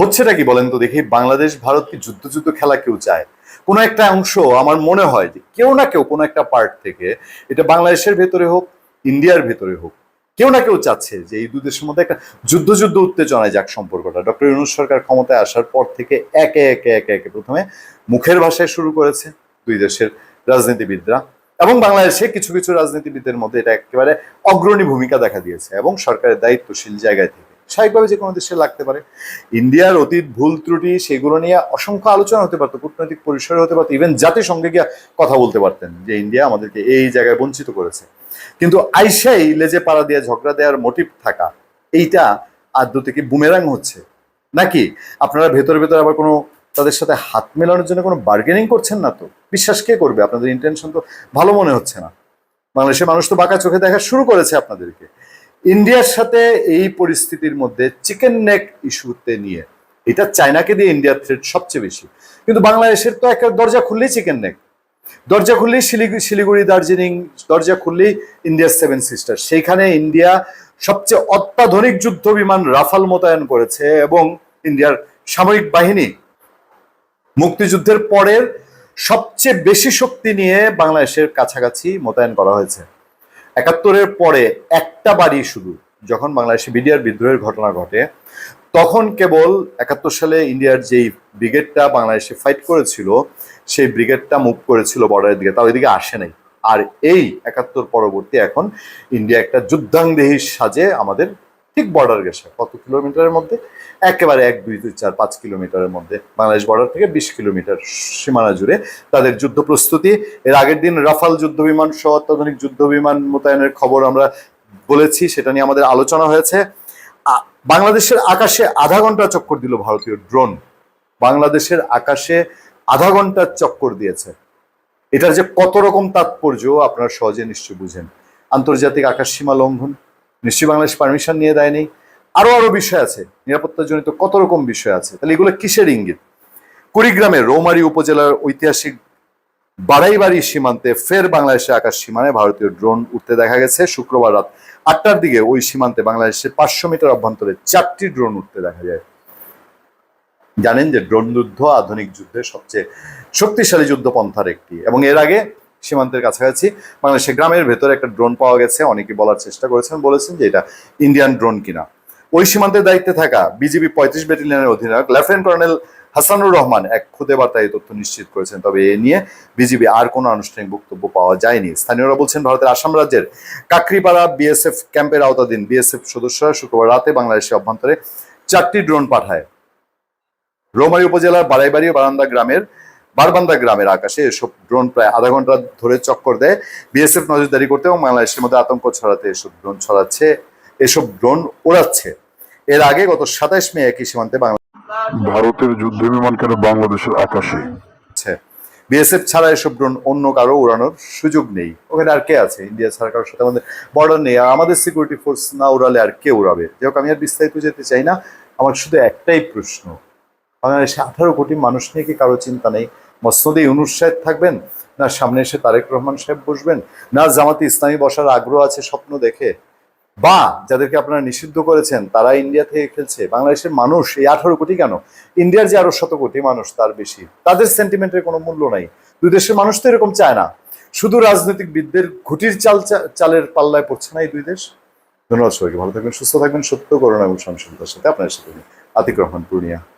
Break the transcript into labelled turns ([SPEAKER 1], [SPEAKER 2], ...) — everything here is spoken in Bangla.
[SPEAKER 1] হচ্ছেটা কি বলেন তো দেখি? বাংলাদেশ, ভারত কি যুদ্ধ যুদ্ধ খেলা কেউ চায়? কোনো একটা অংশ আমার মনে হয় যে কেউ না কেউ, কোনো একটা পার্ট থেকে, এটা বাংলাদেশের ভেতরে হোক, ইন্ডিয়ার ভেতরে হোক, কেউ না কেউ চাচ্ছে যে এই দুই দেশের মধ্যে একটা যুদ্ধ যুদ্ধ উত্তেজনায় যাক সম্পর্কটা। ডক্টর ইউনুস সরকার ক্ষমতায় আসার পর থেকে একে একে একে একে প্রথমে মুখের ভাষায় শুরু করেছে দুই দেশের রাজনীতিবিদরা এবং বাংলাদেশে কিছু কিছু রাজনীতিবিদদের মধ্যে এটা একেবারে অগ্রণী ভূমিকা দেখা দিয়েছে এবং সরকারের দায়িত্বশীল জায়গায় থেকে। স্বাভাবিকভাবে যে কোনো দেশে লাগতে পারে। ইন্ডিয়ার অতীত ভুল ত্রুটি সেগুলো নিয়ে অসংখ্য আলোচনা হতে পারতো, কূটনৈতিক পরিসরে হতে পারতো ইভেন জাতিসংঘে গিয়ে কথা বলতে পারতেন যে ইন্ডিয়া আমাদেরকে এই জায়গায় বঞ্চিত করেছে। কিন্তু আইসাই লেজে পাড়া দিয়ে, ঝগড়া দেওয়ার মোটিভ থাকা, এইটা আদ্য থেকে বুমেরাং হচ্ছে। নাকি আপনারা ভেতরে ভেতরে আবার কোনো তাদের সাথে হাত মেলানোর জন্য কোনো বার্গেনিং করছেন না তো? বিশ্বাস কে করবে? আপনাদের ইন্টেনশন তো ভালো মনে হচ্ছে না। বাংলাদেশের মানুষ তো বাঁকা চোখে দেখা শুরু করেছে আপনাদেরকে। ইন্ডিয়ার সাথে এই পরিস্থিতির মধ্যে চিকেন নেক ইস্যুতে নিয়ে, এটা চায়নাকে দিয়ে ইন্ডিয়ার থ্রেট সবচেয়ে বেশি। কিন্তু বাংলাদেশের তো একটা দরজা খুললেই চিকেন নেক। দরজা খুললেই শিলিগুড়ি শিলিগুড়ি, দার্জিলিং, দরজা খুললেই ইন্ডিয়ার সেভেন সিস্টার। সেইখানে ইন্ডিয়া সবচেয়ে অত্যাধুনিক যুদ্ধ বিমান রাফাল মোতায়েন করেছে এবং ইন্ডিয়ার সামরিক বাহিনী মুক্তিযুদ্ধের পরের সবচেয়ে বেশি শক্তি নিয়ে বাংলাদেশের কাছাকাছি মোতায়েন করা হয়েছে। একাত্তরের পরে একটা বাড়ি শুধু যখন বাংলাদেশে বিডিআর বিদ্রোহের ঘটনা ঘটে, তখন কেবল একাত্তর সালে ইন্ডিয়ার যেই ব্রিগেডটা বাংলাদেশে ফাইট করেছিল, সেই ব্রিগেডটা মুভ করেছিল বর্ডারের দিকে তাও এদিকে আসে নাই। আর এই একাত্তর পরবর্তী এখন ইন্ডিয়া একটা যুদ্ধাঙ্গদেহীর সাজে আমাদের ঠিক বর্ডার গেছে। কত কিলোমিটারের মধ্যে? একেবারে এক, দুই দুই চার, পাঁচ কিলোমিটারের মধ্যে। বাংলাদেশ বর্ডার থেকে বিশ কিলোমিটার সীমানা জুড়ে তাদের যুদ্ধ প্রস্তুতি। এর আগের দিন রাফাল যুদ্ধ বিমান সহ অত্যাধুনিক যুদ্ধ বিমান মোতায়েনের খবর আমরা বলেছি, সেটা নিয়ে আমাদের আলোচনা হয়েছে। বাংলাদেশের আকাশে আধা ঘণ্টা চক্কর দিল ভারতীয় ড্রোন বাংলাদেশের আকাশে আধা ঘণ্টার চক্কর দিয়েছে। এটার যে কত রকম তাৎপর্য, আপনারা সহজে নিশ্চয়ই বুঝেন। আন্তর্জাতিক আকাশ সীমা লঙ্ঘন নিশ্চয়ই বাংলাদেশ পারমিশন নিয়ে দেয়নি। আরও আরও বিষয় আছে, নিরাপত্তাজনিত কত রকম বিষয় আছে, তাহলে এগুলো কিসের ইঙ্গিত? কুড়িগ্রামে রৌমারী উপজেলার ঐতিহাসিক বাড়াইবাড়ি সীমান্তে ফের বাংলাদেশের আকাশ সীমানে ভারতীয় ড্রোন উঠতে দেখা গেছে। শুক্রবার রাত আটটার দিকে ওই সীমান্তে বাংলাদেশের পাঁচশো মিটার অভ্যন্তরে চারটি ড্রোন উঠতে দেখা যায়। জানেন যে ড্রোন যুদ্ধ আধুনিক যুদ্ধের সবচেয়ে শক্তিশালী যুদ্ধপন্থার একটি, এবং এর আগে সীমান্তের কাছাকাছি। বাংলাদেশের গ্রামের ভেতরে একটা ড্রোন পাওয়া গেছে, অনেকে বলার চেষ্টা করেছেন, বলেছেন যে এটা ইন্ডিয়ান ড্রোন কিনা। ওই সীমান্তের দায়িত্বে থাকা বিজিবি পঁয়ত্রিশ ব্যাটালিয়নের অধিনায়ক লেফটেন্যান্ট কর্নেল হাসানুর রহমান এক খুদে বার্তায় তথ্য নিশ্চিত করেছেন। তবে এ নিয়ে বিজিবি আর কোনো আনুষ্ঠানিক বক্তব্য পাওয়া যায়নি। স্থানীয়রা বলছেন, ভারতের আসাম রাজ্যের কাকরিপাড়া বিএসএফ ক্যাম্পের আওতাধীন বিএসএফ সদস্যরা শুক্রবার রাতে বাংলাদেশের অভ্যন্তরে চারটি ড্রোন পাঠায়। রৌমারী উপজেলার বাড়াইবাড়ি বারান্দা গ্রামের বারবান্দা গ্রামের আকাশে এসব ড্রোন প্রায় আধা ঘণ্টা ধরে চক্কর দেয়। বিএসএফ নজরদারি করতে এবং বাংলাদেশের মধ্যে আতঙ্ক ছড়াতে এসব ড্রোন ছড়াচ্ছে এসব ড্রোন ওড়াচ্ছে এর আগে গত সাতাইশ মে একই সীমান্তে
[SPEAKER 2] ভারতের যুদ্ধ বিমান কেন বাংলাদেশের আকাশে?
[SPEAKER 1] বিএসএফ ছাড়া এসব ড্রোন অন্য কারও উড়ানোর সুযোগ নেই। ওখানে আর কে আছে? ইন্ডিয়া ছাড়া কারোর সাথে আমাদের বর্ডার নেই। আর আমাদের সিকিউরিটি ফোর্স না উড়ালে আর কে উড়াবে? যাই হোক আমি আর বিস্তারিত যেতে চাই না। আমার শুধু একটাই প্রশ্ন। বাংলাদেশে আঠারো কোটি মানুষ নিয়ে কি কারও চিন্তা নেই? মসনদে ইউনুস সাহেব থাকবেন? না, সামনে এসে তারেক রহমান সাহেব বসবেন? না, জামাতে ইসলামী বসার আগ্রহ আছে, স্বপ্ন দেখে? বা, যাদেরকে আপনারা নিষিদ্ধ করেছেন, তারা ইন্ডিয়া থেকে খেলছে। বাংলাদেশের মানুষ, এই আঠারো কোটি কেন? ইন্ডিয়ার যে আরও শত কোটি মানুষ, তার বেশি। তাদের সেন্টিমেন্টের কোনো মূল্য নাই। দুই দেশের মানুষ তো এরকম চায় না। শুধু রাজনৈতিকবিদদের ঘুটির চাল চালের পাল্লায় পড়ছে না এই দুই দেশ? ধন্যবাদ সবাইকে, ভালো থাকবেন, সুস্থ থাকবেন, সত্য করোনা এবং সহনশীলতার সাথে আপনার সাথে আতিক রহমান, পূর্ণিয়া।